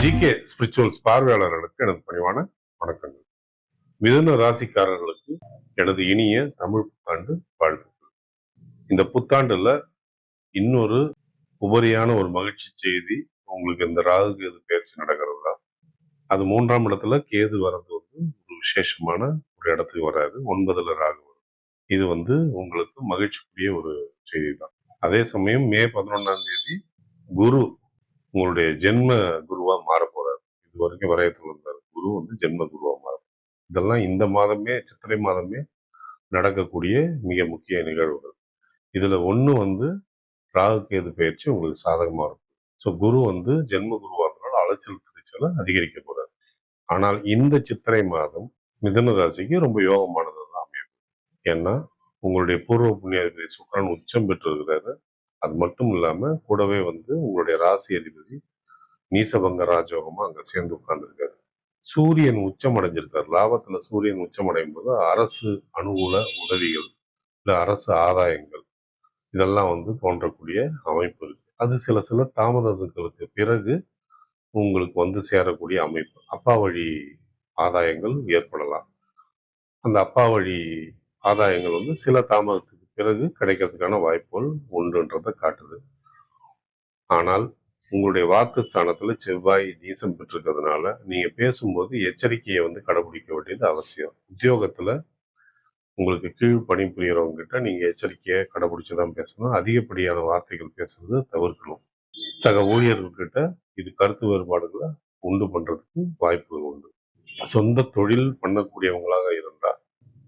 GK spirituals பார்வையாளர்களுக்கு எனது பணிவான வணக்கங்கள். மிதுன ராசிக்காரர்களுக்கு எனது இனிய தமிழ் புத்தாண்டு வாழ்த்துக்கள். இந்த புத்தாண்டுல இன்னொரு உபரியான ஒரு மகிழ்ச்சி செய்தி உங்களுக்கு இந்த ராகு கேது பயிற்சி நடக்கிறது? தான் அது மூன்றாம் இடத்துல கேது வர்றது வந்து ஒரு விசேஷமான ஒரு இடத்துக்கு வராது. ஒன்பதுல ராகு வரும். இது வந்து உங்களுக்கு மகிழ்ச்சிக்குரிய ஒரு செய்தி தான் அதே சமயம் மே பதினொன்றாம் தேதி குரு உங்களுடைய ஜென்ம குருவா மாற போறாரு. இது வரைக்கும் வரையத்தில் இருந்தார் குரு வந்து ஜென்ம குருவா மாற இதெல்லாம் இந்த மாதமே சித்திரை மாதமே நடக்கக்கூடிய மிக முக்கிய நிகழ்வுகள். இதுல ஒண்ணு வந்து ராகுகேது பயிற்சி உங்களுக்கு சாதகமா இருக்கும். ஸோ குரு வந்து ஜென்ம குருவாகிறனால அலைச்சல் திருச்சலை அதிகரிக்க போறாரு. ஆனால் இந்த சித்திரை மாதம் மிதன ராசிக்கு ரொம்ப யோகமானது தான் அமையும். ஏன்னா உங்களுடைய பூர்வ புண்ணியாதிபதி சுக்கரன் உச்சம் பெற்று இருக்கிறாரு அது மட்டும் இல்லாம கூடவே வந்து உங்களுடைய ராசி அதிபதி நீசபங்க ராஜோகமாக அங்க சேர்ந்து உட்கார்ந்துருக்காரு. சூரியன் உச்சம் அடைஞ்சிருக்கார் லாபத்துல சூரியன் உச்சம் அடையும் போது அரசு அனுகூல உதவிகள் இல்ல அரசு ஆதாயங்கள் இதெல்லாம் வந்து தோன்றக்கூடிய அமைப்பு இருக்கு. அது சில சில தாமதங்களுக்கு பிறகு உங்களுக்கு வந்து சேரக்கூடிய அமைப்பு. அப்பா வழி ஆதாயங்கள் ஏற்படலாம். அந்த அப்பா வழி ஆதாயங்கள் வந்து சில தாமதத்துக்கு பிறகு கிடைக்கிறதுக்கான வாய்ப்புகள் உண்டுன்றதை காட்டுது. ஆனால் உங்களுடைய வாக்கு ஸ்தானத்தில் செவ்வாய் நீசம் பெற்றிருக்கிறதுனால நீங்கள் பேசும்போது எச்சரிக்கையை வந்து கடைபிடிக்க வேண்டியது அவசியம். உத்தியோகத்தில் உங்களுக்கு கீழ் பணிபுரியறவங்க கிட்ட நீங்கள் எச்சரிக்கையை கடைபிடிச்சுதான் பேசணும். அதிகப்படியான வார்த்தைகள் பேசுறது தவிர்க்கணும். சக ஊழியர்கள்கிட்ட இது கருத்து வேறுபாடுகளை உண்டு பண்ணுறதுக்கு வாய்ப்புகள் உண்டு. சொந்த தொழில் பண்ணக்கூடியவங்களாக இருந்தால்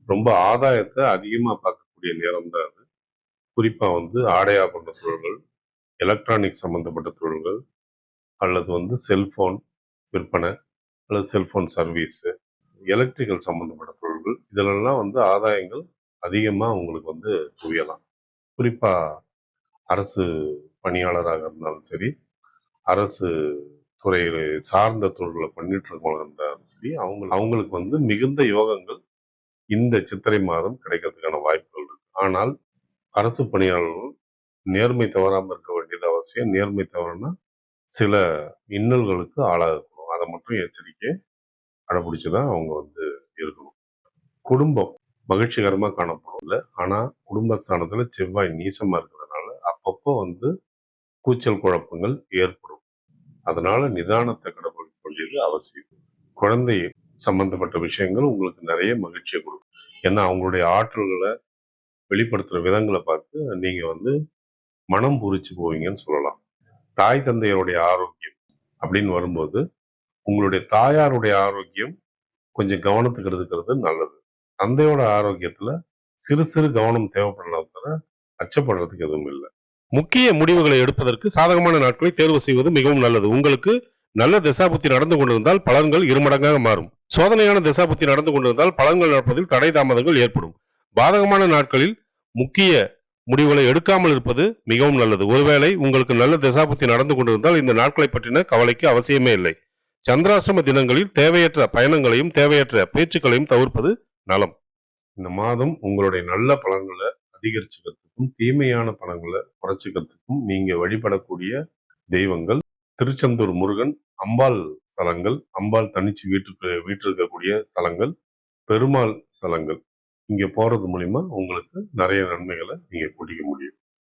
ரொம்ப ஆதாயத்தை அதிகமாக பார்க்க இருக்கக்கூடிய நேரம் தான் அது. குறிப்பாக வந்து ஆடையா பண்ற தொழில்கள் எலக்ட்ரானிக் சம்பந்தப்பட்ட தொழில்கள் அல்லது வந்து செல்போன் விற்பனை அல்லது செல்போன் சர்வீஸு எலக்ட்ரிக்கல் சம்பந்தப்பட்ட தொழில்கள் இதிலெல்லாம் வந்து ஆதாயங்கள் அதிகமாக உங்களுக்கு வந்து குவியலாம் குறிப்பாக அரசு பணியாளராக இருந்தாலும் சரி அரசு துறையில் சார்ந்த தொழில்களை பண்ணிட்டு இருக்கவங்க இருந்தாலும் சரி அவங்க அவங்களுக்கு வந்து மிகுந்த யோகங்கள் இந்த சித்திரை மாதம் கிடைக்கிறதுக்கான வாய்ப்புகள் ஆனால் அரசு பணியாளர்கள் நேர்மை தவறாமல் இருக்க வேண்டியது அவசியம். நேர்மை தவறுனா சில இன்னல்களுக்கு ஆளாகணும் அதை மட்டும் எச்சரிக்கை கடைபிடிச்சு தான் அவங்க வந்து இருக்கணும். குடும்பம் மகிழ்ச்சிகரமாக காணப்படும் இல்லை. ஆனால் குடும்பஸ்தானத்தில் செவ்வாய் நீசமாக இருக்கிறதுனால அப்பப்போ வந்து கூச்சல் குழப்பங்கள் ஏற்படும். அதனால நிதானத்தை கடைபிடிக்க வேண்டியது அவசியம். குழந்தை சம்பந்தப்பட்ட விஷயங்கள் உங்களுக்கு நிறைய மகிழ்ச்சியை கொடுக்கும். ஏன்னா அவங்களுடைய ஆற்றல்களை வெளிப்படுத்துகிற விதங்களை பார்த்து நீங்க வந்து மனம் பூரிச்சு போவீங்கன்னு சொல்லலாம். தாய் தந்தையருடைய ஆரோக்கியம் அப்படின்னு வரும்போது உங்களுடைய தாயாருடைய ஆரோக்கியம் கொஞ்சம் கவனத்துக்கு எடுத்துக்கிறது நல்லது. தந்தையோட ஆரோக்கியத்தில் சிறு சிறு கவனம் தேவைப்படலாம் தவிர அச்சப்படுறதுக்கு எதுவும் இல்லை. முக்கிய முடிவுகளை எடுப்பதற்கு சாதகமான நாட்களை தேர்வு செய்வது மிகவும் நல்லது. உங்களுக்கு நல்ல திசாபுத்தி நடந்து கொண்டிருந்தால் பலன்கள் இருமடங்காக மாறும். சோதனையான திசாபுத்தி நடந்து கொண்டிருந்தால் பலன்கள் நடப்பதில் தடை தாமதங்கள் ஏற்படும். பாதகமான நாட்களில் முக்கிய முடிவுகளை எடுக்காமல் இருப்பது மிகவும் நல்லது. ஒருவேளை உங்களுக்கு நல்ல திசாபுத்தி நடந்து கொண்டிருந்தால் இந்த நாட்களை பற்றின கவலைக்கு அவசியமே இல்லை. சந்திராஷ்டம தினங்களில் தேவையற்ற பயணங்களையும் தேவையற்ற பேச்சுக்களையும் தவிர்ப்பது நலம். இந்த மாதம் உங்களுடைய நல்ல பலன்களை அதிகரிச்சுக்கிறதுக்கும் தீமையான பலன்களை குறைச்சிக்கிறதுக்கும் நீங்க வழிபடக்கூடிய தெய்வங்கள் திருச்செந்தூர் முருகன் அம்பாள் ஸ்தலங்கள் அம்பாள் தனிச்சு வீட்டுக்கு வீட்டிருக்கக்கூடிய ஸ்தலங்கள் பெருமாள் ஸ்தலங்கள் இங்கே போகிறது மூலிமா உங்களுக்கு நிறைய நன்மைகளை நீங்கள் கொடுக்க முடியும்.